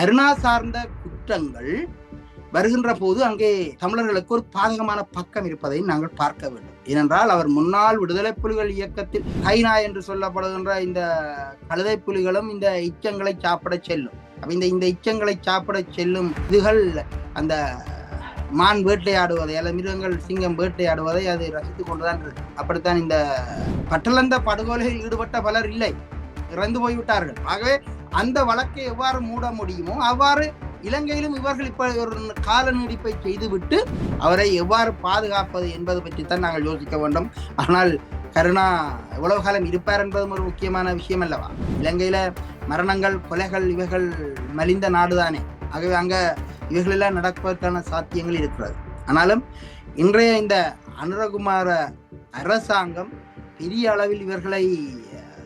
கருணா சார்ந்த குற்றங்கள் வருகின்ற போது அங்கே தமிழர்களுக்கு ஒரு பாதகமான பக்கம் இருப்பதை நாங்கள் பார்க்க வேண்டும். ஏனென்றால் அவர் முன்னாள் விடுதலை புலிகள் இயக்கத்தில் ஐநா என்று சொல்லப்படுகின்ற இந்த கழுதை புலிகளும் இந்த இச்சங்களை சாப்பிட செல்லும். அப்ப இந்த இந்த இச்சங்களை சாப்பிட செல்லும் இதுகள் அந்த மான் வேட்டையாடுவதை அல்லது மிருகங்கள் சிங்கம் வேட்டையாடுவதை அது ரசித்துக் கொண்டுதான் இருக்கு. அப்படித்தான் இந்த பட்டலந்த படுகொலையில் ஈடுபட்ட பலர் இல்லை. இறந்து போய்விட்டார்கள். ஆகவே அந்த வழக்கை எவ்வாறு மூட முடியுமோ அவ்வாறு இலங்கையிலும் இவர்கள் இப்ப ஒரு கால நீடிப்பை செய்துவிட்டு அவரை எவ்வாறு பாதுகாப்பது என்பது பற்றி தான் நாங்கள் யோசிக்க வேண்டும். ஆனால் கருணா எவ்வளவு காலம் இருப்பார் என்பதும் ஒரு முக்கியமான விஷயம் அல்லவா? இலங்கையில மரணங்கள் கொலைகள் இவைகள் மலிந்த நாடுதானே. ஆகவே அங்க இவைகளெல்லாம் நடப்பதற்கான சாத்தியங்கள் இருக்கிறது. ஆனாலும் இன்றைய இந்த அனுரகுமார அரசாங்கம் பெரிய அளவில் இவர்களை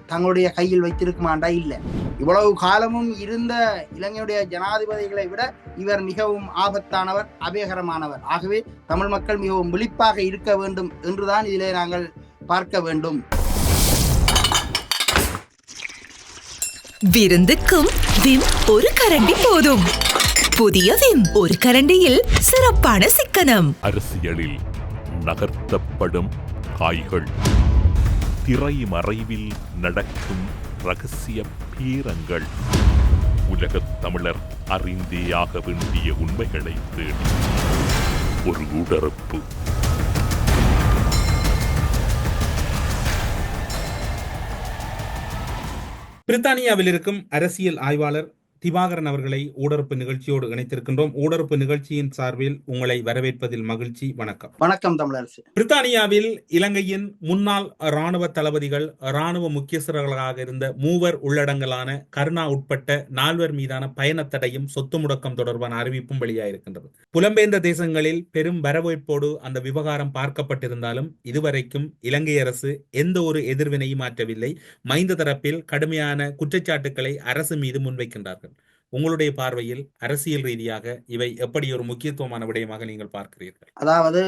தங்களுடைய கையில் வைத்திருக்குமாண்டா? இல்லை. இவ்வளவு காலமும் இருந்த இலங்கையுடைய ஜனாதிபதிகளை விட இவர் மிகவும் ஆபத்தானவர் அபயகரமானவர் ஆகவே தமிழ் மக்கள் மிகவும் விழிப்பாக இருக்க வேண்டும் என்றுதான் இதிலே நாங்கள் பார்க்க வேண்டும். விருந்துக்கும் விம் ஒரு கரண்டி போதும். புதிய விம் ஒரு கரண்டியில் சிறப்பான சிக்கனம். அரசியலில் நகர்த்தப்படும் காய்கள். திரைமறைவில் நடக்கும் ரகசிய பீரங்கள். உலகத் தமிழர் அறிந்தேயாக வேண்டிய உண்மைகளை தேடி. ஒரு உடறுப்பு பிரித்தானியாவில் இருக்கும் அரசியல் ஆய்வாளர் திவாகரன் அவர்களை ஊடறுப்பு நிகழ்ச்சியோடு இணைத்திருக்கின்றோம். ஊடறுப்பு நிகழ்ச்சியின் சார்பில் உங்களை வரவேற்பதில் மகிழ்ச்சி. வணக்கம். வணக்கம் தமிழரசு. பிரித்தானியாவில் இலங்கையின் முன்னாள் ராணுவ தளபதிகள் ராணுவ முக்கியஸ்தர்களாக இருந்த மூவர் உள்ளடங்கலான கருணா உட்பட்ட நால்வர் மீதான பயணத் தடையும் சொத்து முடக்கம் தொடர்பான அறிவிப்பும் வெளியாயிருக்கின்றது. புலம்பெயர்ந்த தேசங்களில் பெரும் வரவேற்போடு அந்த விவகாரம் பார்க்கப்பட்டிருந்தாலும் இதுவரைக்கும் இலங்கை அரசு எந்த ஒரு எதிர்வினையும் ஆற்றவில்லை மைந்த தரப்பில் கடுமையான குற்றச்சாட்டுக்களை அரசு மீது முன்வைக்கின்றார்கள். உங்களுடைய பார்வையில் அரசியல் ரீதியாக இவை எப்படி ஒரு முக்கியத்துவமான விடயமாக நீங்கள் பார்க்கிறீர்கள்? அதாவது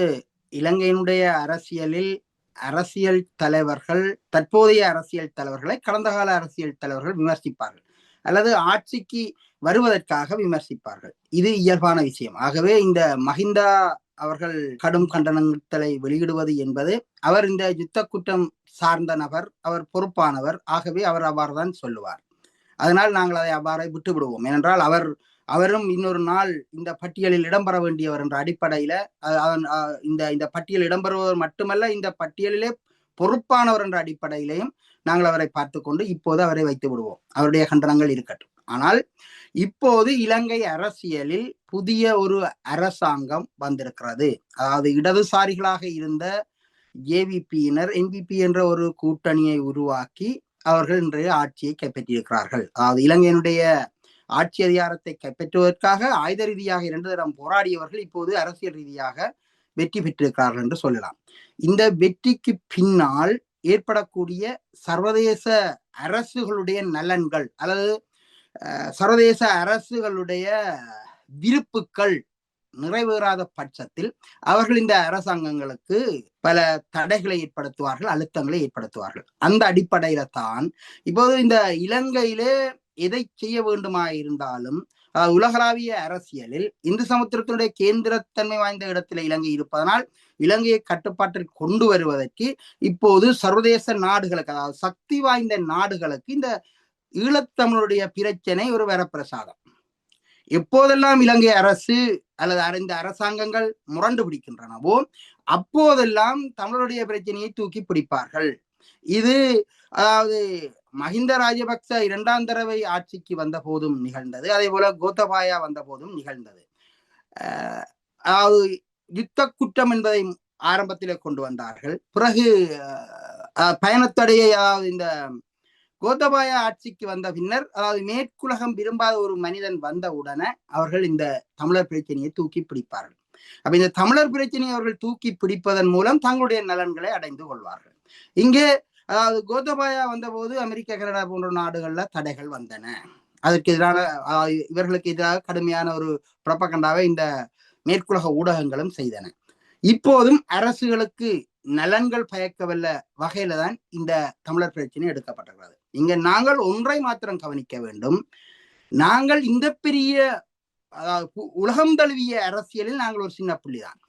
இலங்கையினுடைய அரசியலில் அரசியல் தலைவர்கள் தற்போதைய அரசியல் தலைவர்களை கடந்த கால அரசியல் தலைவர்கள் விமர்சிப்பார்கள். அல்லது ஆட்சிக்கு வருவதற்காக விமர்சிப்பார்கள். இது இயல்பான விஷயம். ஆகவே இந்த மஹிந்தா அவர்கள் கடும் கண்டனங்களை வெளியிடுவது என்பது அவர் இந்த யுத்த குற்றம் சார்ந்த நபர் அவர் பொறுப்பானவர். ஆகவே அவர் அவ்வாறுதான் சொல்லுவார். அதனால் நாங்கள் அதை அவ்வாறே விட்டுவிடுவோம். ஏனென்றால் அவர் அவரும் இன்னொரு நாள் இந்த பட்டியலில் இடம்பெற வேண்டியவர் என்ற அடிப்படையில இந்த இந்த பட்டியல் இடம்பெறுவர் மட்டுமல்ல இந்த பட்டியலிலே பொறுப்பானவர் என்ற அடிப்படையிலையும் நாங்கள் அவரை பார்த்து கொண்டு இப்போது அவரை வைத்து விடுவோம். அவருடைய கண்டனங்கள் இருக்கட்டும். ஆனால் இப்போது இலங்கை அரசியலில் புதிய ஒரு அரசாங்கம் வந்திருக்கிறது. அதாவது இடதுசாரிகளாக இருந்த ஏவிபியினர் என்பிபி என்ற ஒரு கூட்டணியை உருவாக்கி அவர்கள் இன்றைய ஆட்சியை கைப்பற்றியிருக்கிறார்கள். அதாவது இலங்கையினுடைய ஆட்சி அதிகாரத்தை கைப்பற்றுவதற்காக ஆயுத ரீதியாக இரண்டு தரம் போராடியவர்கள் இப்போது அரசியல் ரீதியாக வெற்றி பெற்றிருக்கிறார்கள் என்று சொல்லலாம். இந்த வெற்றிக்கு பின்னால் ஏற்படக்கூடிய சர்வதேச அரசுகளுடைய நலன்கள் அல்லது சர்வதேச அரசுகளுடைய விருப்புக்கள் நிறைவேறாத பட்சத்தில் அவர்கள் இந்த அரசாங்கங்களுக்கு பல தடைகளை ஏற்படுத்துவார்கள் அழுத்தங்களை ஏற்படுத்துவார்கள். அந்த அடிப்படையில தான் இப்போது இந்த இலங்கையிலே எதை செய்ய வேண்டுமா இருந்தாலும் அஹ், உலகளாவிய அரசியலில் இந்து சமுத்திரத்தினுடைய கேந்திரத்தன்மை வாய்ந்த இடத்துல இலங்கை இருப்பதனால் இலங்கையை கட்டுப்பாட்டில் கொண்டு வருவதற்கு இப்போது சர்வதேச நாடுகளுக்கு அதாவது சக்தி வாய்ந்த நாடுகளுக்கு இந்த ஈழத்தமிழுடைய பிரச்சனை ஒரு வரப்பிரசாதம். எப்போதெல்லாம் இலங்கை அரசு அல்லது அறிந்த இந்த அரசாங்கங்கள் முரண்டு பிடிக்கின்றனவோ அப்போதெல்லாம் தமிழருடைய பிரச்சனையை தூக்கி பிடிப்பார்கள். இது அதாவது மஹிந்த ராஜபக்ச இரண்டாம் தடவை ஆட்சிக்கு வந்த போதும் நிகழ்ந்தது. அதே போல கோத்தபாயா வந்த போதும் நிகழ்ந்தது அதாவது யுத்த குற்றம் என்பதை ஆரம்பத்திலே கொண்டு வந்தார்கள். பிறகு அஹ், பயணத்தடையை அதாவது இந்த கோத்தபாயா ஆட்சிக்கு வந்த பின்னர் அதாவது மேற்குலகம் விரும்பாத ஒரு மனிதன் வந்த உடனே அவர்கள் இந்த தமிழர் பிரச்சனையை தூக்கி பிடிப்பார்கள். அப்ப இந்த தமிழர் பிரச்சனையை அவர்கள் தூக்கி பிடிப்பதன் மூலம் தங்களுடைய நலன்களை அடைந்து கொள்வார்கள். இங்கே அதாவது கோத்தபாயா வந்தபோது அமெரிக்கா கனடா போன்ற நாடுகள்ல தடைகள் வந்தன. அதற்கு எதிரான இவர்களுக்கு எதிராக கடுமையான ஒரு புறப்பகண்டாவை இந்த மேற்குலக ஊடகங்களும் செய்தன. இப்போதும் அரசுகளுக்கு நலன்கள் பயக்கவல்ல வகையில தான் இந்த தமிழர் பிரச்சனை எடுக்கப்பட்டிருக்கிறது. இங்க நாங்கள் ஒன்றை மாத்திரம் கவனிக்க வேண்டும். நாங்கள் இந்த பெரிய உ- உலகம் தழுவிய அரசியலில் நாங்கள் ஒரு சின்ன புள்ளிதான்.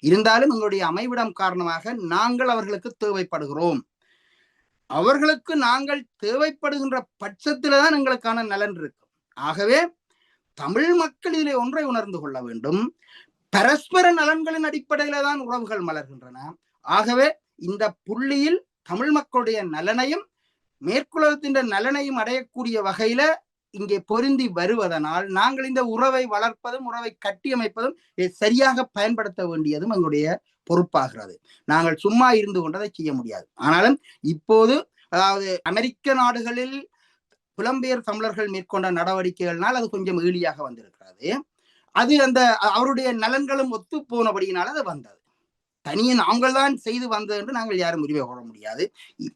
இருந்தாலும் எங்களுடைய அமைவிடம் காரணமாக நாங்கள் அவர்களுக்கு தேவைப்படுகிறோம். அவர்களுக்கு நாங்கள் தேவைப்படுகின்ற பட்சத்தில தான் எங்களுக்கான நலன் இருக்கும் ஆகவே தமிழ் மக்கள் இதிலே ஒன்றை உணர்ந்து கொள்ள வேண்டும். பரஸ்பர நலன்களின் அடிப்படையில தான் உறவுகள் மலர்கின்றன. ஆகவே இந்த புள்ளியில் தமிழ் மக்களுடைய நலனையும் மேற்குலகத்தின் நலனையும் அடையக்கூடிய வகையில இங்கே பொருந்தி வருவதனால் நாங்கள் இந்த உறவை வளர்ப்பதும் உறவை கட்டியமைப்பதும் சரியாக பயன்படுத்த வேண்டியதும் எங்களுடைய பொறுப்பாகிறது. நாங்கள் சும்மா இருந்து கொண்டதை செய்ய முடியாது. ஆனாலும் இப்போது அதாவது அமெரிக்க நாடுகளில் புலம்பெயர் தமிழர்கள் மேற்கொண்ட நடவடிக்கைகள்னால் அது கொஞ்சம் ஏழியாக வந்திருக்கிறது. அது அந்த அவருடைய நலன்களும் ஒத்து போனபடியினால் அது வந்தது. தனியே நாங்கள் தான் செய்து வந்தது என்று நாங்கள் யாரும் உரிமை கோர முடியாது.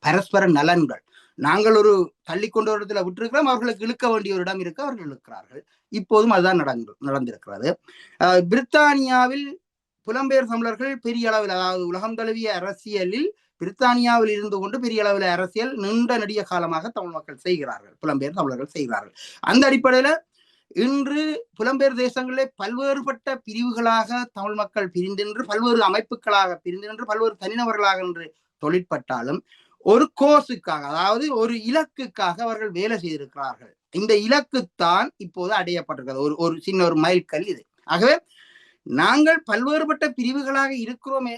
பரஸ்பர நலன்கள். நாங்கள் ஒரு தள்ளி கொண்ட ஒரு இடத்துல விட்டிருக்கிறோம் அவர்களுக்கு இழுக்க வேண்டிய ஒரு இடம் இருக்கு அவர்கள் இழுக்கிறார்கள். இப்போதும் அதுதான் நடந்து நடந்திருக்கிறது. பிரித்தானியாவில் புலம்பெயர் தமிழர்கள் பெரிய அளவில் அதாவது உலகம் தழுவிய அரசியலில் பிரித்தானியாவில் இருந்து கொண்டு பெரிய அளவில் அரசியல் நீண்ட நெடிய காலமாக தமிழ் மக்கள் செய்கிறார்கள் புலம்பெயர் தமிழர்கள் செய்கிறார்கள். அந்த அடிப்படையில இன்று புலம்பெயர் தேசங்களிலே பல்வேறுபட்ட பிரிவுகளாக தமிழ் மக்கள் பிரிந்து நின்று பல்வேறு அமைப்புகளாக பிரிந்தின்று பல்வேறு தனிநபர்களாக என்று தொழிற்பட்டாலும் ஒரு கோர்ஸுக்காக அதாவது ஒரு இலக்குக்காக அவர்கள் வேலை செய்திருக்கிறார்கள். இந்த இலக்குத்தான் இப்போது அடையப்பட்டிருக்கிறது. ஒரு ஒரு சின்ன ஒரு மைல்கல் இது. ஆகவே நாங்கள் பல்வேறுபட்ட பிரிவுகளாக இருக்கிறோம்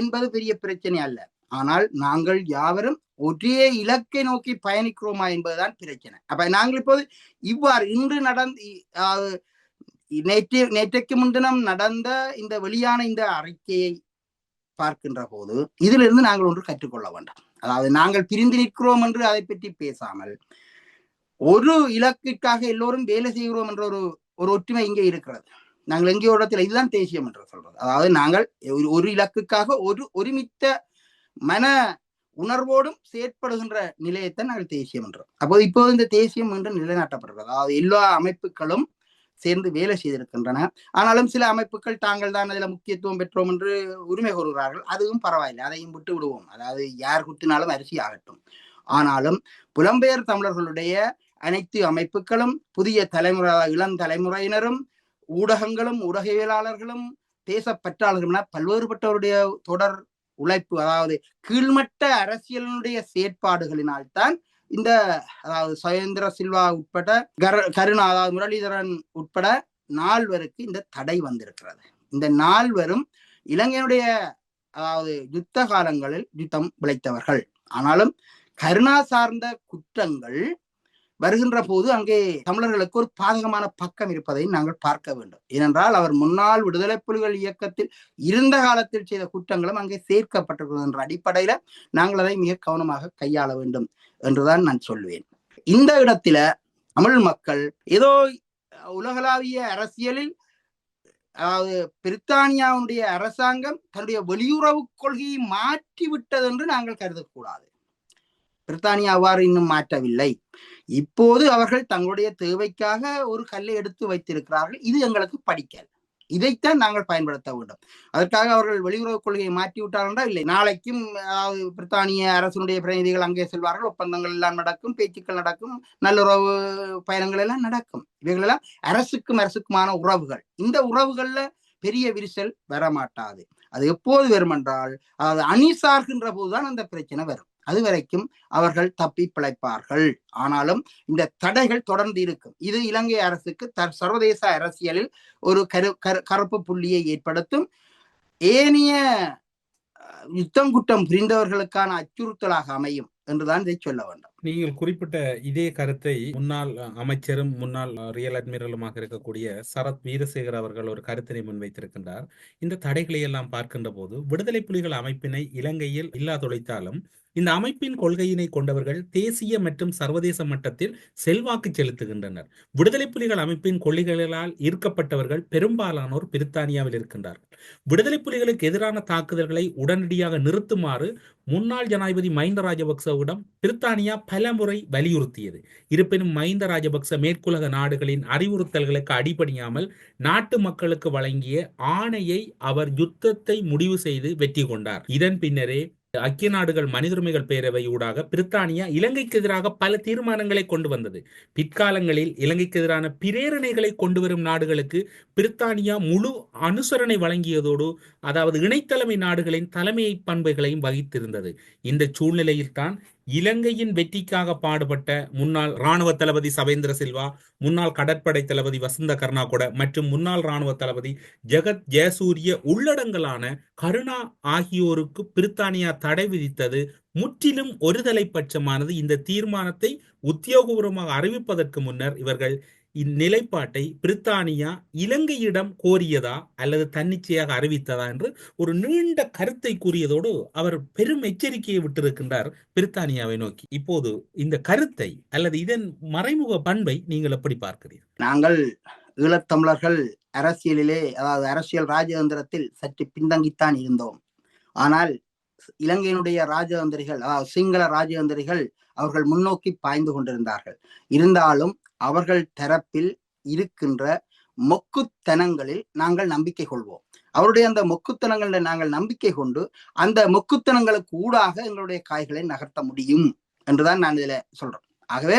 என்பது பெரிய பிரச்சனை அல்ல. ஆனால் நாங்கள் யாவரும் ஒரே இலக்கை நோக்கி பயணிக்கிறோமா என்பதுதான் பிரச்சனை. அப்ப நாங்கள் இப்போது இவ்வாறு இன்று நடந்த நேற்று நேற்றைக்கு முன்தினம் நடந்த இந்த வெளியான இந்த அறிக்கையை பார்க்கின்ற போது இதிலிருந்து நாங்கள் ஒன்று கற்றுக்கொள்ள வேண்டாம். அதாவது நாங்கள் பிரிந்து நிற்கிறோம் என்று அதை பற்றி பேசாமல் ஒரு இலக்கிற்காக எல்லோரும் வேலை செய்கிறோம் என்ற ஒரு ஒரு ஒற்றுமை இங்கே இருக்கிறது. நாங்கள் எங்கேயோ இடத்துல இதுதான் தேசியம் என்று சொல்றது. அதாவது நாங்கள் ஒரு ஒரு இலக்குக்காக ஒரு ஒருமித்த மன உணர்வோடும் செயற்படுகின்ற நிலையத்தை நாங்கள் தேசியம் என்றோம் அப்போது இப்போது இந்த தேசியம் என்று நிலைநாட்டப்படுகிறது. அதாவது எல்லா அமைப்புகளும் சேர்ந்து வேலை செய்திருக்கின்றன. ஆனாலும் சில அமைப்புகள் தாங்கள் தான் அதில் முக்கியத்துவம் பெற்றோம் என்று உரிமை கூறுகிறார்கள் அதுவும் பரவாயில்லை. அதையும் விட்டு விடுவோம். அதாவது யார் குத்தினாலும் அரிசி ஆகட்டும். ஆனாலும் புலம்பெயர் தமிழர்களுடைய அனைத்து அமைப்புகளும் புதிய தலைமுறை இளம் தலைமுறையினரும் ஊடகங்களும் ஊடகவியலாளர்களும் தேசப்பற்றாளர்களும் என பல்வேறுபட்டவருடைய தொடர் உழைப்பு அதாவது கீழ்மட்ட அரசியலினுடைய செயற்பாடுகளினால் தான் இந்த அதாவது சுயேந்திர சில்வா உட்பட கர- கருணா அதாவது முரளிதரன் உட்பட நால்வருக்கு இந்த தடை வந்திருக்கிறது. இந்த நால்வரும் இலங்கையுடைய அதாவது யுத்த காலங்களில் யுத்தம் விளைத்தவர்கள். ஆனாலும் கருணா சார்ந்த குற்றங்கள் வருகின்ற போது அங்கே தமிழர்களுக்கு ஒரு பாதகமான பக்கம் இருப்பதை நாங்கள் பார்க்க வேண்டும். ஏனென்றால் அவர் முன்னாள் விடுதலை புலிகள் இயக்கத்தில் இருந்த காலத்தில் செய்த குற்றங்களும் அங்கே சேர்க்கப்பட்டிருக்கிறது என்ற அடிப்படையில நாங்கள் அதை மிக கவனமாக கையாள வேண்டும் என்றுதான் நான் சொல்வேன். இந்த இடத்துல தமிழ் மக்கள் ஏதோ உலகளாவிய அரசியலில் அதாவது பிரித்தானியாவுடைய அரசாங்கம் தன்னுடைய வெளியுறவு கொள்கையை மாற்றி விட்டது என்று நாங்கள் கருதக்கூடாது. பிரித்தானியா அவ்வாறு இன்னும் மாற்றவில்லை. இப்போது அவர்கள் தங்களுடைய தேவைக்காக ஒரு கல்லை எடுத்து வைத்திருக்கிறார்கள். இது எங்களுக்கு படிக்கல். இதைத்தான் நாங்கள் பயன்படுத்த வேண்டும். அதற்காக அவர்கள் வெளியுறவு கொள்கையை மாற்றி விட்டார்கள் இல்லை. நாளைக்கும் பிரித்தானிய அரசனுடைய பிரதிநிதிகள் அங்கே செல்வார்கள். ஒப்பந்தங்கள் எல்லாம் நடக்கும் பேச்சுக்கள் நடக்கும் நல்லுறவு பயணங்கள் எல்லாம் நடக்கும். இவைகளெல்லாம் அரசுக்கும் அரசுக்குமான உறவுகள். இந்த உறவுகள்ல பெரிய விரிசல் வரமாட்டாது. அது எப்போது வரும் என்றால் அதாவது அணி சார்கின்ற போதுதான் அந்த பிரச்சனை வரும். அது வரைக்கும் அவர்கள் தப்பி பிழைப்பார்கள். ஆனாலும் இந்த தடைகள் தொடர்ந்து இருக்கும். இது இலங்கை அரசுக்கு த சர்வதேச அரசியலில் ஒரு கரு கரு கருப்பு புள்ளியை ஏற்படுத்தும். ஏனைய யுத்தம் குற்றம் புரிந்தவர்களுக்கான அச்சுறுத்தலாக அமையும் என்றுதான் இதை சொல்ல வேண்டும். நீங்கள் குறிப்பிட்ட இதே கருத்தை முன்னாள் அஹ், அமைச்சரும் முன்னாள் ரியல் அட்மிரலுமாக இருக்கக்கூடிய சரத் வீரசேகர் அவர்கள் ஒரு கருத்தினை முன்வைத்திருக்கின்றார். இந்த தடைகளை எல்லாம் பார்க்கின்ற போது விடுதலை புலிகள் அமைப்பினை இலங்கையில் இல்லாதொழித்தாலும் இந்த அமைப்பின் கொள்கையினை கொண்டவர்கள் தேசிய மற்றும் சர்வதேச மட்டத்தில் செல்வாக்கு செலுத்துகின்றனர். விடுதலை புலிகள் அமைப்பின் கொள்கைகளால் ஈர்க்கப்பட்டவர்கள் பெரும்பாலானோர் பிரித்தானியாவில் இருக்கின்றார்கள். விடுதலை புலிகளுக்கு எதிரான தாக்குதல்களை உடனடியாக நிறுத்துமாறு முன்னாள் ஜனாதிபதி மஹிந்த ராஜபக்சவிடம் பிரித்தானியா பல முறை வலியுறுத்தியது. இருப்பினும் மஹிந்த ராஜபக்ச மேற்குலக நாடுகளின் அறிவுறுத்தல்களுக்கு அடிபணியாமல் நாட்டு மக்களுக்கு வழங்கிய ஆணையை அவர் யுத்தத்தை முடிவு செய்து வெற்றி கொண்டார். இதன் பின்னரே ஐக்கிய நாடுகள் மனிதுரிமைகள் பேரவை ஊடாக பிரித்தானியா இலங்கைக்கு எதிராக பல தீர்மானங்களை கொண்டு வந்தது. பிற்காலங்களில் இலங்கைக்கு எதிரான பிரேரணைகளை கொண்டு வரும் நாடுகளுக்கு பிரித்தானியா முழு அனுசரணை வழங்கியதோடு அதாவது இணைத்தலைமை நாடுகளின் தலைமை பண்புகளையும் வகித்திருந்தது. இந்த சூழ்நிலையில்தான் இலங்கையின் வெற்றிக்காக பாடுபட்ட முன்னாள் ராணுவ தளபதி சவேந்திர சில்வா முன்னாள் கடற்படை தளபதி வசந்த கர்ணாகொட மற்றும் முன்னாள் ராணுவ தளபதி ஜெகத் ஜெயசூரிய உள்ளடங்கலான கருணா ஆகியோருக்கு பிரித்தானியா தடை விதித்தது. முற்றிலும் ஒருதலை பட்சமானது இந்த தீர்மானத்தை உத்தியோகபூர்வமாக அறிவிப்பதற்கு முன்னர் இவர்கள் இந்நிலைப்பாட்டை பிரித்தானியா இலங்கையிடம் கோரியதா அல்லது தன்னிச்சையாக அறிவித்ததா என்று ஒரு நீண்ட கருத்தை கூறியதோடு அவர் பெரும் எச்சரிக்கையை விட்டிருக்கின்றார் பிரித்தானியாவை நோக்கி. இப்போது இந்த கருத்தை அல்லது இதன் மறைமுக பண்பை நீங்கள் எப்படி பார்க்கிறீர்கள்? நாங்கள் ஈழத்தமிழர்கள் அரசியலிலே அதாவது அரசியல் ராஜதந்திரத்தில் சற்று பின்தங்கித்தான் இருந்தோம். ஆனால் இலங்கையினுடைய ராஜதந்திரிகள் அதாவது சிங்கள ராஜதந்திரிகள் அவர்கள் முன்னோக்கி பாய்ந்து கொண்டிருந்தார்கள். இருந்தாலும் அவர்கள் தரப்பில் இருக்கின்ற மொக்குத்தனங்களில் நாங்கள் நம்பிக்கை கொள்வோம். அவருடைய அந்த மொக்குத்தனங்களில் நாங்கள் நம்பிக்கை கொண்டு அந்த மொக்குத்தனங்களுக்கு ஊடாக எங்களுடைய காய்களை நகர்த்த முடியும் என்றுதான் நான் இதுல சொல்றேன். ஆகவே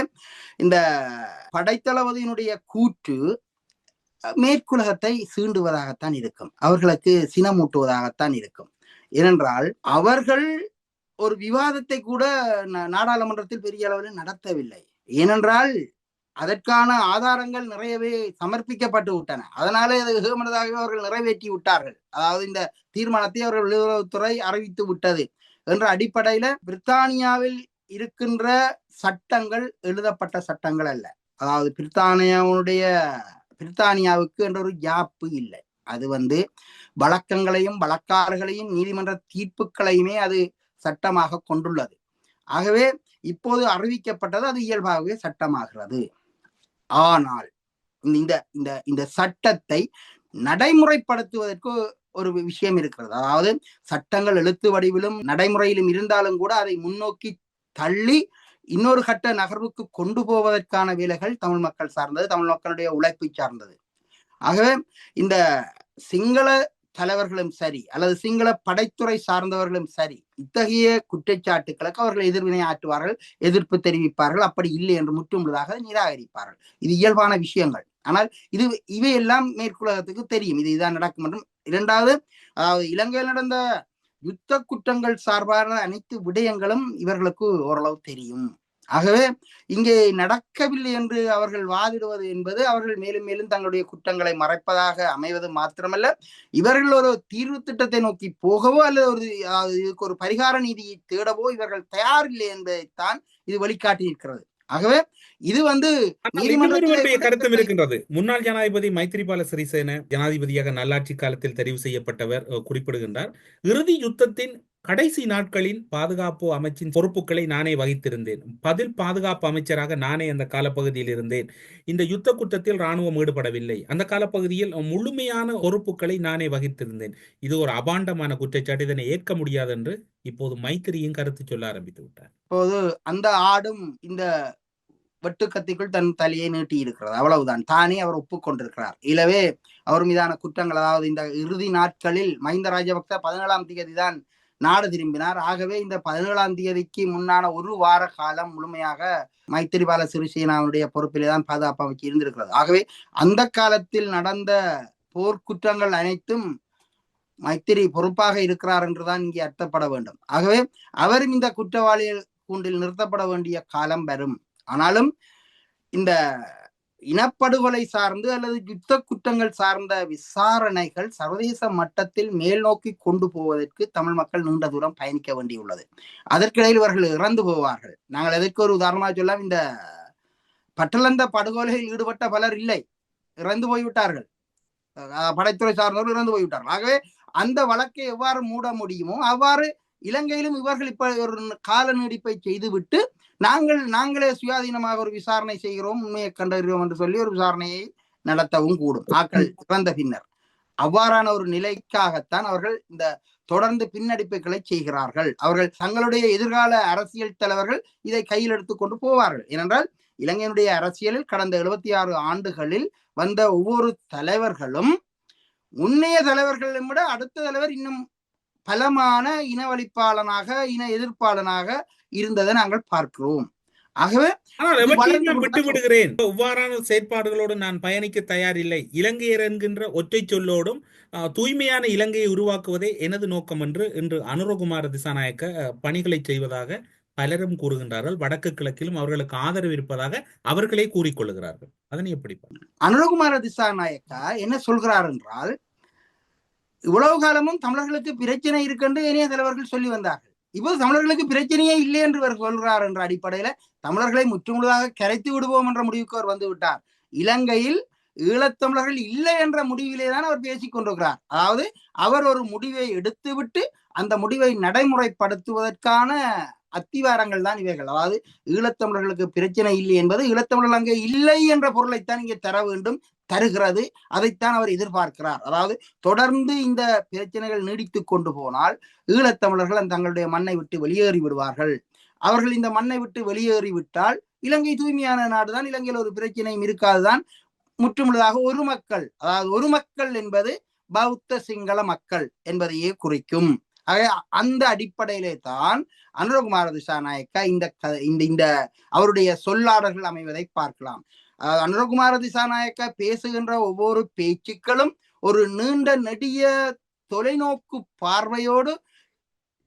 இந்த படைத்தளபதியினுடைய கூற்று மேற்குலகத்தை சீண்டுவதாகத்தான் இருக்கும். அவர்களுக்கு சினமூட்டுவதாகத்தான் இருக்கும். ஏனென்றால் அவர்கள் ஒரு விவாதத்தை கூட நாடாளுமன்றத்தில் பெரிய அளவில் நடத்தவில்லை. ஏனென்றால் அதற்கான ஆதாரங்கள் நிறையவே சமர்ப்பிக்கப்பட்டு விட்டன. அதனாலே அது ஹேமனதாகவே அவர்கள் நிறைவேற்றி விட்டார்கள். அதாவது இந்த தீர்மானத்தை அவர்கள் வெளியுறவுத்துறை அறிவித்து விட்டது என்ற அடிப்படையில பிரித்தானியாவில் இருக்கின்ற சட்டங்கள் எழுதப்பட்ட சட்டங்கள் அல்ல. அதாவது பிரித்தானியாவுடைய பிரித்தானியாவுக்கு என்ற ஒரு ஜாப்பு இல்லை. அது வந்து வழக்கங்களையும் வழக்காறுகளையும் நீதிமன்ற தீர்ப்புகளையுமே அது சட்டமாக கொண்டுள்ளது. ஆகவே இப்போது அறிவிக்கப்பட்டது அது இயல்பாகவே சட்டமாகிறது. ஆனால் இந்த இந்த இந்த சட்டத்தை நடைமுறைப்படுத்துவதற்கு ஒரு விஷயம் இருக்கிறது. அதாவது சட்டங்கள் எழுத்து வடிவிலும் நடைமுறையிலும் இருந்தாலும் கூட அதை முன்னோக்கி தள்ளி இன்னொரு கட்ட நகர்வுக்கு கொண்டு போவதற்கான வேலைகள் தமிழ் மக்கள் சார்ந்தது தமிழ் மக்களுடைய உழைப்பை சார்ந்தது. ஆகவே இந்த சிங்கள தலைவர்களும் சரி அல்லது சிங்கள படைத்துறை சார்ந்தவர்களும் சரி இத்தகைய குற்றச்சாட்டுகளுக்கு அவர்கள் எதிர்வினை ஆற்றுவார்கள் எதிர்ப்பு தெரிவிப்பார்கள் அப்படி இல்லை என்று முற்றுமுழுதாக நிராகரிப்பார்கள். இது இயல்பான விஷயங்கள். ஆனால் இது இவையெல்லாம் மேற்குலகத்துக்கு தெரியும். இது இதுதான் நடக்கும் என்றும் இரண்டாவது அதாவது இலங்கையில் நடந்த யுத்த குற்றங்கள் சார்பான அனைத்து விடயங்களும் இவர்களுக்கு ஓரளவு தெரியும். ஆகவே இங்கே நடக்கவில்லை என்று அவர்கள் வாதிடுவது என்பது அவர்கள் மேலும் மேலும் தங்களுடைய குற்றங்களை மறைப்பதாக அமைவது மாத்திரமல்ல. இவர்கள் ஒரு தீர்வு திட்டத்தை நோக்கி போகவோ அல்லது ஒரு இதுக்கு ஒரு பரிகார நீதியை தேடவோ இவர்கள் தயாரில்லை என்பதைத்தான் இது வழிகாட்டி இருக்கிறது. ஆகவே இது வந்து நீதிமன்றத்துடைய கருத்தும் இருக்கின்றது. முன்னாள் ஜனாதிபதி மைத்திரிபால சிறிசேன ஜனாதிபதியாக நல்லாட்சி காலத்தில் தெரிவு செய்யப்பட்டவர் குறிப்பிடுகின்றார். இறுதி யுத்தத்தின் கடைசி நாட்களின் பாதுகாப்பு அமைச்சின் பொறுப்புகளை நானே வகித்திருந்தேன். பதில் பாதுகாப்பு அமைச்சராக நானே அந்த காலப்பகுதியில் இருந்தேன். இந்த யுத்த குற்றத்தில் ராணுவம் ஈடுபடவில்லை. அந்த காலப்பகுதியில் முழுமையான பொறுப்புகளை நானே வகித்திருந்தேன். இது ஒரு அபாண்டமான குற்றச்சாட்டு. இதனை ஏற்க முடியாது என்று இப்போது மைத்திரியும் கருத்து சொல்ல ஆரம்பித்து விட்டார். இப்போது அந்த ஆடும் இந்த வெட்டுக்கத்திக்குள் தன் தலையை நீட்டி இருக்கிறது. அவ்வளவுதான். தானே அவர் ஒப்புக்கொண்டிருக்கிறார். இல்லவே அவர் மீதான குற்றங்கள் அதாவது இந்த இறுதி நாட்களில் மஹிந்த ராஜபக்ச பதினேழாம் தேதி தான் நாடு திரும்பினார். ஆகவே இந்த பதினேழாம் தேதிக்கு முன்னான ஒரு வார காலம் முழுமையாக மைத்திரிபால சிறிசேனாவுடைய பொறுப்பிலே தான் பாதுகாப்பு அமைச்சு இருந்திருக்கிறது. ஆகவே அந்த காலத்தில் நடந்த போர்க்குற்றங்கள் அனைத்தும் மைத்திரி பொறுப்பாக இருக்கிறார் என்றுதான் இங்கே அர்த்தப்பட வேண்டும். ஆகவே அவரும் இந்த குற்றவாளிகள் கூண்டில் நிறுத்தப்பட வேண்டிய காலம் வரும். ஆனாலும் இந்த இனப்படுகொலை சார்ந்து அல்லது யுத்த குற்றங்கள் சார்ந்த விசாரணைகள் சர்வதேச மட்டத்தில் மேல் நோக்கி கொண்டு போவதற்கு தமிழ் மக்கள் நீண்ட தூரம் பயணிக்க வேண்டியுள்ளது. அதற்கிடையில் இவர்கள் இறந்து போவார்கள். நாங்கள் எதற்கு ஒரு உதாரணமாக சொல்லலாம்? இந்த பட்டலந்த படுகொலையில் ஈடுபட்ட பலர் இல்லை. இறந்து போய்விட்டார்கள். படைத்துறை சார்ந்தவர்கள் இறந்து போய்விட்டார்கள். ஆகவே அந்த வழக்கை எவ்வாறு மூட முடியுமோ அவ்வாறு இலங்கையிலும் இவர்கள் இப்ப ஒரு கால நீடிப்பை செய்துவிட்டு நாங்கள் நாங்களே சுயாதீனமாக ஒரு விசாரணை செய்கிறோம் உண்மையை கண்டறிகிறோம் என்று சொல்லி ஒரு விசாரணையை நடத்தவும் கூடும். ஆக்கள் இறந்த பின்னர். அவ்வாறான ஒரு நிலைக்காகத்தான் அவர்கள் இந்த தொடர்ந்து பின்னடிப்புகளை செய்கிறார்கள். அவர்கள் தங்களுடைய எதிர்கால அரசியல் தலைவர்கள் இதை கையில் எடுத்துக்கொண்டு போவார்கள். ஏனென்றால் இலங்கையினுடைய அரசியலில் கடந்த எழுபத்தி ஆறு ஆண்டுகளில் வந்த ஒவ்வொரு தலைவர்களும் முன்னைய தலைவர்களும் விட அடுத்த தலைவர் இன்னும் பலமான இனவழிப்பாளனாக இன எதிர்ப்பாளனாக இருந்ததை நாங்கள் பார்க்கிறோம். ஆகவே விட்டு. விடுகிறேன் இவ்வாறான செயற்பாடுகளோடு நான் பயணிக்க தயாரில்லை. இலங்கையர் என்கின்ற ஒற்றை சொல்லோடும் தூய்மையான இலங்கையை உருவாக்குவதே எனது நோக்கம் என்று இன்று அனுரகுமார திசாநாயக்க பணிகளை செய்வதாக பலரும் கூறுகின்றார்கள். வடக்கு கிழக்கிலும் அவர்களுக்கு ஆதரவு இருப்பதாக அவர்களே கூறிக்கொள்கிறார்கள் அதனை எப்படி? அனுரகுமார திசாநாயக்கா என்ன சொல்கிறார் என்றால் இவ்வளவு காலமும் தமிழர்களுக்கு பிரச்சனை இருக்கென்று இணைய தலைவர்கள் சொல்லி வந்தார்கள். இப்போது தமிழர்களுக்கு பிரச்சனையே இல்லை என்று இவர் சொல்கிறார் என்ற அடிப்படையில தமிழர்களை முற்றுமுழுதாக கரைத்து விடுவோம் என்ற முடிவுக்கு அவர் வந்து விட்டார். இலங்கையில் ஈழத்தமிழர்கள் இல்லை என்ற முடிவிலே தான் அவர் பேசிக் கொண்டிருக்கிறார். அதாவது அவர் ஒரு முடிவை எடுத்துவிட்டு அந்த முடிவை நடைமுறைப்படுத்துவதற்கான அத்திவாரங்கள் தான் இவைகள். அதாவது ஈழத்தமிழர்களுக்கு பிரச்சனை இல்லை என்பது ஈழத்தமிழர்கள் அங்கே இல்லை என்ற பொருளைத்தான் இங்கே தர வேண்டும். தருகிறது அதைத்தான் அவர் எதிர்பார்க்கிறார். அதாவது தொடர்ந்து இந்த பிரச்சனைகள் நீடித்து கொண்டு போனால் ஈழத்தமிழர்கள் தங்களுடைய மண்ணை விட்டு வெளியேறி விடுவார்கள். அவர்கள் இந்த மண்ணை விட்டு வெளியேறி விட்டால் இலங்கை தூய்மையான நாடுதான் இலங்கையில் ஒரு பிரச்சனையும் இருக்காதுதான். முற்றுமுழுதாக ஒரு மக்கள் அதாவது ஒரு மக்கள் என்பது பௌத்த சிங்கள மக்கள் என்பதையே குறிக்கும். அந்த அடிப்படையிலே தான் அனுரகுமார திசாநாயக்கா இந்த க- இந்த இந்த அவருடைய சொல்லாடல்கள் அமைவதை பார்க்கலாம். அஹ் அனுரகுமார திசாநாயக்கா பேசுகின்ற ஒவ்வொரு பேச்சுக்களும் ஒரு நீண்ட நெடிய தொலைநோக்கு பார்வையோடு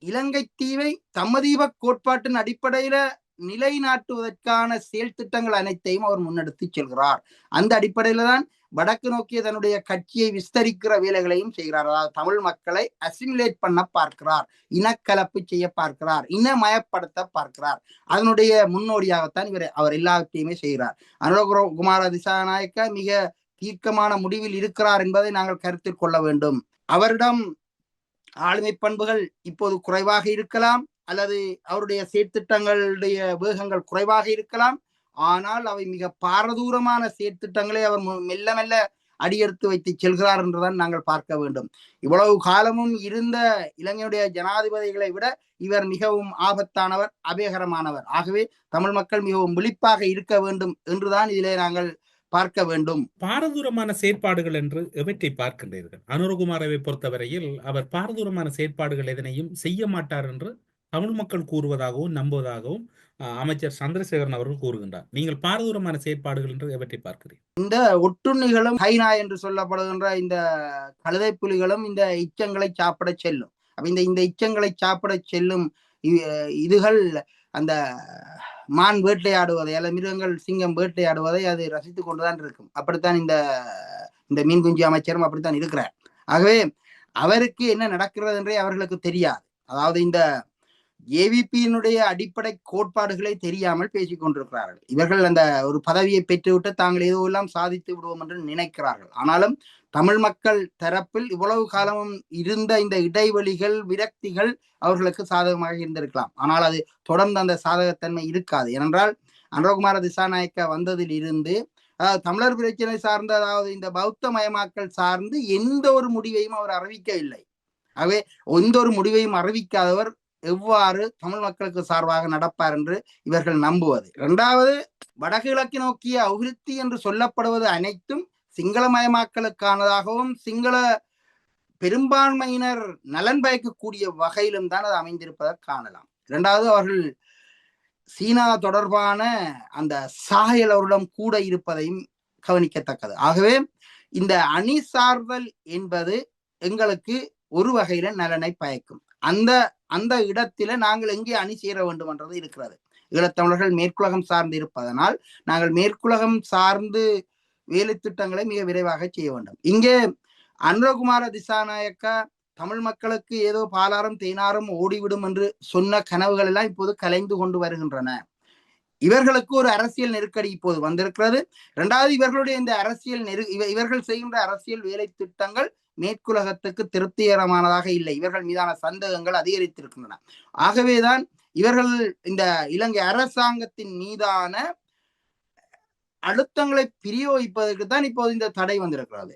இலங்கை தீவை தம்மதீப கோட்பாட்டின் அடிப்படையில நிலைநாட்டுவதற்கான செயல் திட்டங்கள் அனைத்தையும் அவர் முன்னெடுத்து செல்கிறார். அந்த அடிப்படையில தான் வடக்கு நோக்கிய தன்னுடைய கட்சியை விஸ்தரிக்கிற வேலைகளையும் செய்கிறார். அதாவது தமிழ் மக்களை அசிமுலேட் பண்ண பார்க்கிறார். இனக்கலப்பு செய்ய பார்க்கிறார். இனமயப்படுத்த பார்க்கிறார். அதனுடைய முன்னோடியாகத்தான் இவர் அவர் எல்லாவற்றையுமே செய்கிறார். அனுரகுர குமார திசாநாயக்க மிக தீர்க்கமான முடிவில் இருக்கிறார் என்பதை நாங்கள் கருத்தில் கொள்ள வேண்டும். அவரிடம் ஆளுமை பண்புகள் இப்போது குறைவாக இருக்கலாம். அல்லது அவருடைய செயற்திட்டங்களுடைய வேகங்கள் குறைவாக இருக்கலாம். ஆனால் அவை மிக பாரதூரமான செயற்திட்டங்களை அவர் மெல்ல மெல்ல அடியெடுத்து வைத்து செல்கிறார் என்றுதான் நாங்கள் பார்க்க வேண்டும். இவ்வளவு காலமும் இருந்த இலங்கையுடைய ஜனாதிபதிகளை விட இவர் மிகவும் ஆபத்தானவர் அபேகரமானவர். ஆகவே தமிழ் மக்கள் மிகவும் விழிப்பாக இருக்க வேண்டும் என்றுதான் இதிலே நாங்கள் பார்க்க வேண்டும். பாரதூரமான செயற்பாடுகள் என்று எவற்றை பார்க்கின்றீர்கள்? அனுரகுமாரவை பொறுத்தவரையில் அவர் பாரதூரமான செயற்பாடுகள் எதனையும் செய்ய மாட்டார் என்று தமிழ் மக்கள் கூறுவதாகவும் நம்புவதாகவும் அமைச்சர் சந்திரசேகரன் அவர்கள் கூறுகின்றார். நீங்கள் பாரதூரமான செயற்பாடுகள் என்று எவற்றை பார்க்கிறீர்கள்? இந்த ஒட்டுண்ணிகளும் ஹைனா என்று சொல்லப்படுகின்ற இந்த கழுதை புலிகளும் இந்த இச்சங்களை சாப்பிட செல்லும். இந்த இந்த இச்சங்களை சாப்பிட செல்லும் இதுகள் அந்த மான் வேட்டையாடுவதை அல்ல மிருகங்கள் சிங்கம் வேட்டையாடுவதை அது ரசித்து கொண்டுதான் இருக்கும். அப்படித்தான் இந்த இந்த மீன் குஞ்சு அமைச்சரும் அப்படித்தான் இருக்கிறார். ஆகவே அவருக்கு என்ன நடக்கிறது என்றே அவர்களுக்கு தெரியாது. அதாவது இந்த ஏவிபியினுடைய அடிப்படை கோட்பாடுகளை தெரியாமல் பேசிக் கொண்டிருக்கிறார்கள். இவர்கள் அந்த ஒரு பதவியை பெற்றுவிட்டு தாங்கள் ஏதோ எல்லாம் சாதித்து விடுவோம் என்று நினைக்கிறார்கள். ஆனாலும் தமிழ் மக்கள் தரப்பில் இவ்வளவு காலமும் இருந்த இந்த இடைவெளிகள் விரக்திகள் அவர்களுக்கு சாதகமாக இருந்திருக்கலாம். ஆனால் அது தொடர்ந்து அந்த சாதகத்தன்மை இருக்காது. ஏனென்றால் அனுரகுமார திசாநாயக்க வந்ததில் இருந்து தமிழர் பிரச்சனை சார்ந்த அதாவது இந்த பௌத்த மயமாக்கல் சார்ந்து எந்த ஒரு முடிவையும் அவர் அறிவிக்கவில்லை. ஆகவே எந்த ஒரு முடிவையும் அறிவிக்காதவர் எவ்வாறு தமிழ் மக்களுக்கு சார்பாக நடப்பார் என்று இவர்கள் நம்புவது. இரண்டாவது வடகிழக்கு நோக்கிய அபிவிருத்தி என்று சொல்லப்படுவது அனைத்தும் சிங்களமயமாக்கலுக்கானதாகவும் சிங்கள பெரும்பான்மையினர் நலன் பயக்கக்கூடிய வகையிலும் தான் அது அமைந்திருப்பதை காணலாம். இரண்டாவது அவர்கள் சீனா தொடர்பான அந்த சாயல் அவரிடம் கூட இருப்பதையும் கவனிக்கத்தக்கது. ஆகவே இந்த அணி சார்தல் என்பது எங்களுக்கு ஒரு வகையில நலனை பயக்கும். அந்த அந்த இடத்தில நாங்கள் எங்கே அணி சேர வேண்டும் என்றது இருக்கிறது. ஈழத்தமிழர்கள் மேற்குலகம் சார்ந்து இருப்பதனால் நாங்கள் மேற்குலகம் சார்ந்து வேலை திட்டங்களை மிக விரைவாக செய்ய வேண்டும். இங்கே அனுரகுமார திசாநாயக்கா தமிழ் மக்களுக்கு ஏதோ பாலாரம் தேனாரும் ஓடிவிடும் என்று சொன்ன கனவுகள் எல்லாம் இப்போது கலைந்து கொண்டு வருகின்றன. இவர்களுக்கு ஒரு அரசியல் நெருக்கடி இப்போது வந்திருக்கிறது. இரண்டாவது இவர்களுடைய இந்த அரசியல் நெரு இவர்கள் செய்கின்ற அரசியல் வேலை திட்டங்கள் மேற்குலகத்துக்கு திருப்திகரமானதாக இல்லை. இவர்கள் மீதான சந்தேகங்கள் அதிகரித்திருக்கின்றன. ஆகவேதான் இவர்கள் இந்த இலங்கை அரசாங்கத்தின் மீதான அழுத்தங்களை பிரயோகிப்பதற்கு தான் இப்போது இந்த தடை வந்திருக்கிறது.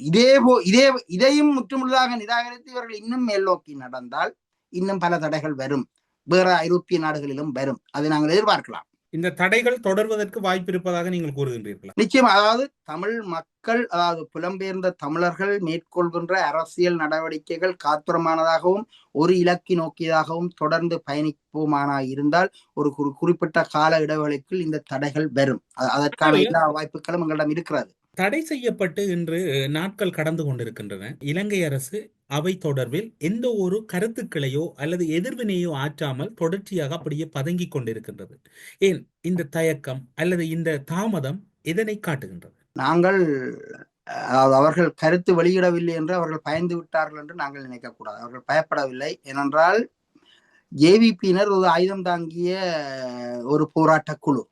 இதே போ இதே இதையும் முற்றுமுழுதாக நிராகரித்து இவர்கள் இன்னும் மேல் நோக்கி நடந்தால் இன்னும் பல தடைகள் வரும். வேற ஐரோப்பிய நாடுகளிலும் வரும். அதை நாங்கள் எதிர்பார்க்கலாம். இந்த தடைகள் தொடர்வதற்கு வாய்ப்பு இருப்பதாக நீங்கள் கூறுகின்றீர்களா? நிச்சயம். அதாவது தமிழ் மக்கள் அதாவது புலம்பெயர்ந்த தமிழர்கள் மேற்கொள்கின்ற அரசியல் நடவடிக்கைகள் காத்துரமானதாகவும் ஒரு இலக்கை நோக்கியதாகவும் தொடர்ந்து பயணிப்போமானா இருந்தால் ஒரு குறி- குறிப்பிட்ட கால இடைவெளிக்குள் இந்த தடைகள் வரும். அதற்கான? எல்லா வாய்ப்புகளும் எங்களிடம் இருக்கிறது. தடை செய்யப்பட்டு இன்று நாட்கள் கடந்து கொண்டிருக்கின்றன. இலங்கை அரசு அவை தொடர்பில் எந்த ஒரு கருத்துக்களையோ அல்லது எதிர்வினையோ ஆற்றாமல் தொடர்ச்சியாக அப்படியே பதங்கிக் கொண்டிருக்கின்றது. ஏன்? இந்த தயக்கம் அல்லது இந்த தாமதம் இதனை காட்டுகின்றது? நாங்கள் அதாவது அவர்கள் கருத்து வெளியிடவில்லை என்று அவர்கள் பயந்து விட்டார்கள் என்று நாங்கள் நினைக்கக்கூடாது. அவர்கள் பயப்படவில்லை. ஏனென்றால் ஏவிபியினர் ஒரு ஆயுதம் தாங்கிய ஒரு போராட்ட குழு.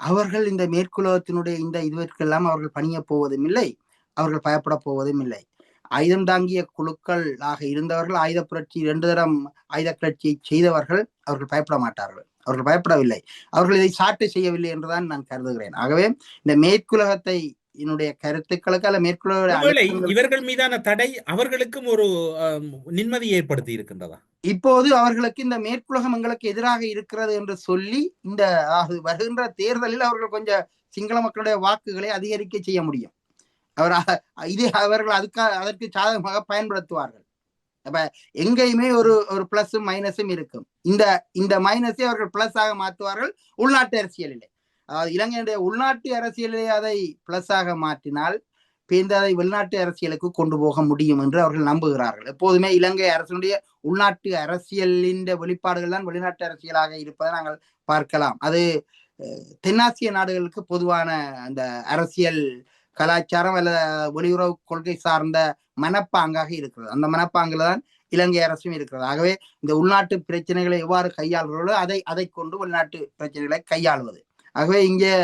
அவர்கள் இந்த மேற்குலகத்தினுடைய இந்த இதுவெல்லாம் அவர்கள் பணிய போவதும் இல்லை. அவர்கள் பயப்பட போவதும் இல்லை. ஆயுதம் தாங்கிய குழுக்களாக இருந்தவர்கள் ஆயுத புரட்சி இரண்டு தரம் ஆயுத கிளர்ச்சியை செய்தவர்கள் அவர்கள் பயப்பட மாட்டார்கள். அவர்கள் பயப்படவில்லை. அவர்கள் இதை சாட்டு செய்யவில்லை என்றுதான் நான் கருதுகிறேன். ஆகவே இந்த மேற்குலகத்தை என்னுடைய கருத்துக்களுக்கு அல்ல அழுத்தங்களுக்கு- இவர்கள் மீதான தடை அவர்களுக்கும் ஒரு நிம்மதி ஏற்படுத்தி இருக்கின்றதா? இப்போது அவர்களுக்கு இந்த மேற்குலகம் எங்களுக்கு எதிராக இருக்கிறது என்று சொல்லி இந்த வருகின்ற தேர்தலில் அவர்கள் கொஞ்சம் சிங்கள மக்களுடைய வாக்குகளை அதிகரிக்க செய்ய முடியும். அவர் இது அவர்கள் அதுக்காக அதற்கு சாதகமாக பயன்படுத்துவார்கள். அப்ப எங்கேயுமே ஒரு ஒரு பிளஸும் மைனஸும் இருக்கும். இந்த இந்த மைனஸை அவர்கள் பிளஸ் ஆக மாற்றுவார்கள் உள்நாட்டு அரசியலிலே. அதாவது இலங்கையுடைய உள்நாட்டு அரசியலே அதை பிளஸ் ஆக மாற்றினால் பின்பு அதை வெளிநாட்டு அரசியலுக்கு கொண்டு போக முடியும் என்று அவர்கள் நம்புகிறார்கள். எப்போதுமே இலங்கை அரசினுடைய உள்நாட்டு அரசியலின் வெளிப்பாடுகள் தான் வெளிநாட்டு அரசியலாக இருப்பதை நாங்கள் பார்க்கலாம். அது தென்னாசிய நாடுகளுக்கு பொதுவான அந்த அரசியல் கலாச்சாரம் அல்லது வெளியுறவு கொள்கை சார்ந்த மனப்பாங்காக இருக்கிறது. அந்த மனப்பாங்கில் தான் இலங்கை அரசும் இருக்கிறது. ஆகவே இந்த உள்நாட்டு பிரச்சனைகளை எவ்வாறு கையாளுகிறோ அதை அதை கொண்டு வெளிநாட்டு பிரச்சனைகளை கையாளுவது. ஆகவே இங்கே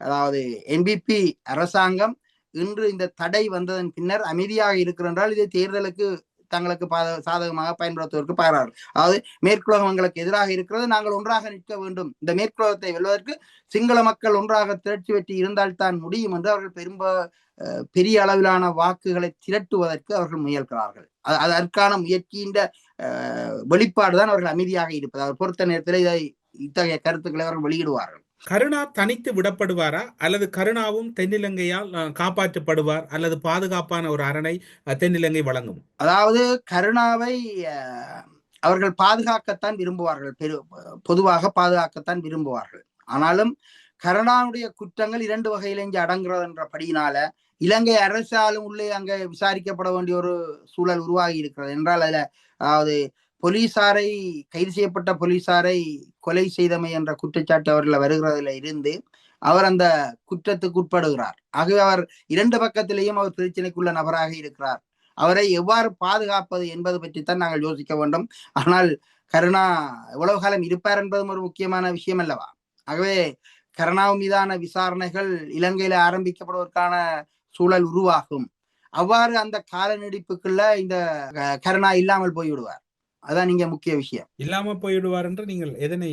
அதாவது என்பிபி அரசாங்கம் இன்று இந்த தடை வந்ததன் பின்னர் அமைதியாக இருக்கிறென்றால் இதை தேர்தலுக்கு தங்களுக்கு பாத- சாதகமாக பயன்படுத்துவதற்கு பாரார்கள் அதாவது மேற்குலகம் எங்களுக்கு எதிராக இருக்கிறது. நாங்கள் ஒன்றாக நிற்க வேண்டும். இந்த மேற்குலகத்தை வெல்வதற்கு சிங்கள மக்கள் ஒன்றாக திரட்சி வெற்றி இருந்தால்தான் முடியும் என்று அவர்கள் பெரும்ப அஹ், பெரிய அளவிலான வாக்குகளை திரட்டுவதற்கு அவர்கள் முயல்கிறார்கள். அது அதற்கான முயற்சியின் வெளிப்பாடுதான் அவர்கள் அமைதியாக இருப்பது. அவர் பொறுத்த நேரத்தில் இதை இத்தகைய கருத்துக்களை அவர்கள் வெளியிடுவார்கள். கருணா தனித்து விடப்படுவாரா? அல்லது கருணாவும் தென்னிலங்கையால் காப்பாற்றப்படுவார்? அல்லது பாதுகாப்பான ஒரு அரணை தென்னிலங்கை வழங்கும்? அதாவது கருணாவை அவர்கள் பாதுகாக்கத்தான் விரும்புவார்கள். பெரு பொதுவாக பாதுகாக்கத்தான் விரும்புவார்கள். ஆனாலும் கருணாவுடைய குற்றங்கள் இரண்டு வகையில இங்கே அடங்குறது என்றபடியினால இலங்கை அரசாலும் உள்ளே அங்கே விசாரிக்கப்பட வேண்டிய ஒரு சூழல் உருவாகி இருக்கிறது. என்றால் அதில் அதாவது போலீசாரை கைது செய்யப்பட்ட போலீசாரை கொலை செய்தமை என்ற குற்றச்சாட்டு அவர்கள் வருகிறதுல இருந்து அவர் அந்த குற்றத்துக்கு உட்படுகிறார். ஆகவே அவர் இரண்டு பக்கத்திலேயும் அவர் பிரச்சனைக்குள்ள நபராக இருக்கிறார். அவரை எவ்வாறு பாதுகாப்பது என்பது பற்றித்தான் நாங்கள் யோசிக்க வேண்டும். ஆனால் கருணா எவ்வளவு காலம் இருப்பார் என்பதும் ஒரு முக்கியமான விஷயம் அல்லவா? ஆகவே கருணாவு மீதான விசாரணைகள் இலங்கையில ஆரம்பிக்கப்படுவதற்கான சூழல் உருவாகும். அவ்வாறு அந்த கால நீடிப்புக்குள்ள இந்த கருணா இல்லாமல் போய்விடுவார். அதான் இங்க முக்கிய விஷயம். இல்லாம போய்விடுவார் என்று நீங்கள் எதனை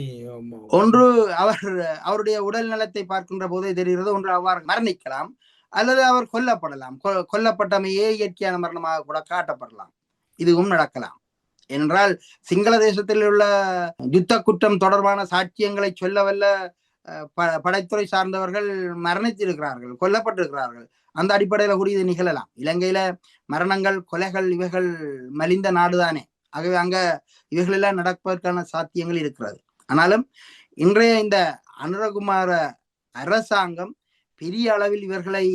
ஒன்று அவர் அவருடைய உடல் நலத்தை பார்க்கின்ற போதே தெரிகிறது ஒன்று அவ்வாறு மரணிக்கலாம் அல்லது அவர் கொல்லப்படலாம். கொல்லப்பட்டமையே இயற்கையான மரணமாக கூட காட்டப்படலாம். இதுவும் நடக்கலாம். என்றால் சிங்கள தேசத்தில் உள்ள யுத்த குற்றம் தொடர்பான சாட்சியங்களை சொல்ல வல்ல அஹ், ப- படைத்துறை சார்ந்தவர்கள் மரணித்திருக்கிறார்கள் கொல்லப்பட்டிருக்கிறார்கள். அந்த அடிப்படையில கூட இது நிகழலாம். இலங்கையில மரணங்கள் கொலைகள் இவைகள் மலிந்த நாடுதானே. ஆகவே அங்க இவைகளெல்லாம் நடப்பதற்கான சாத்தியங்கள் இருக்கிறது. ஆனாலும் இன்றைய இந்த அனுரகுமார அரசாங்கம் பெரிய அளவில் இவர்களை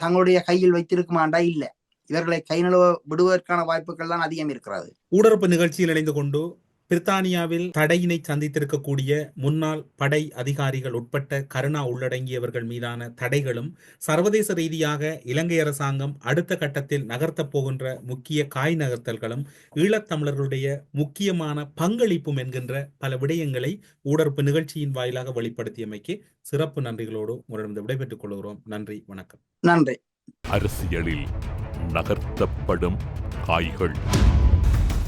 தங்களுடைய கையில் வைத்திருக்குமாண்டா? இல்லை. இவர்களை கை நழுவ விடுவதற்கான வாய்ப்புகள் தான் அதிகம் இருக்கிறது. ஊடரப்பு நிகழ்ச்சியில் இணைந்து கொண்டு பிரித்தானியாவில் தடையினை சந்தித்திருக்கக்கூடிய முன்னாள் படை அதிகாரிகள் உட்பட்ட கருணா உள்ளடங்கியவர்கள் மீதான தடைகளும் சர்வதேச ரீதியாக இலங்கை அரசாங்கம் அடுத்த கட்டத்தில் நகர்த்தப் போகின்ற முக்கிய காய் நகர்த்தல்களும் ஈழத்தமிழர்களுடைய முக்கியமான பங்களிப்பும் என்கின்ற பல விடயங்களை ஊடரப்பு நிகழ்ச்சியின் வாயிலாக வெளிப்படுத்தியமைக்கு சிறப்பு நன்றிகளோடு உங்களிடம் விடைபெற்றுக் கொள்கிறோம். நன்றி வணக்கம். நன்றி. அரசியலில் நகர்த்தப்படும் காய்கள்.